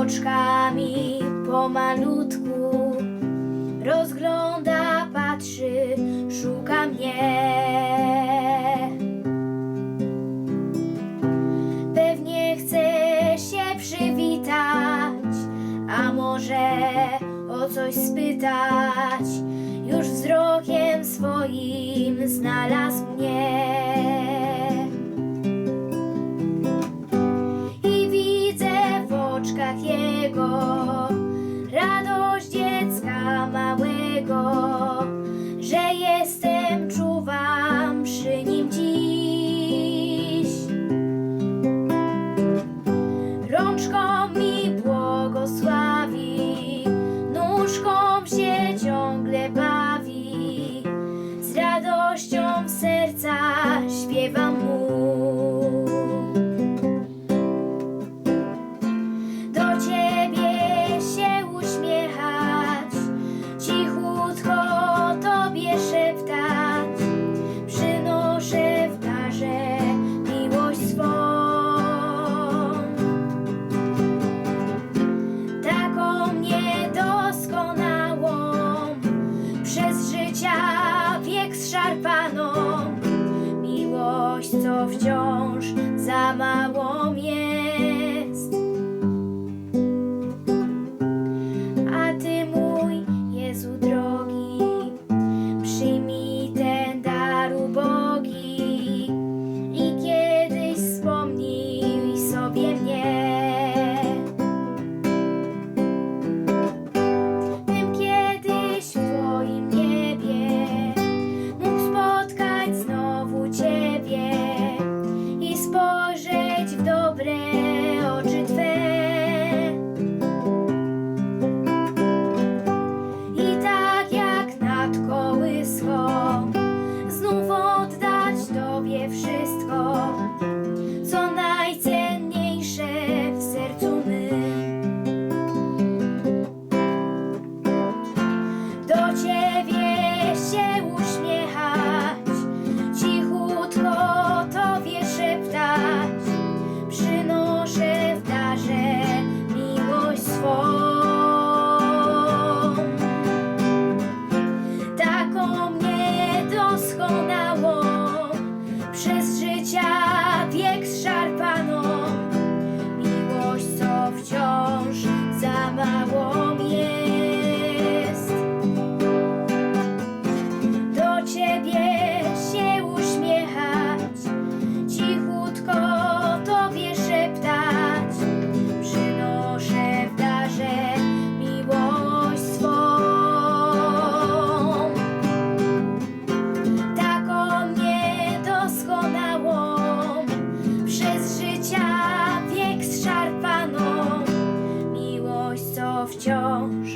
oczkami pomalutku rozgląda, patrzy, szuka mnie. Pewnie chce się przywitać, a może o coś spytać. Już wzrokiem swoim znalazł mnie. wciąż za mało mnie. wciąż.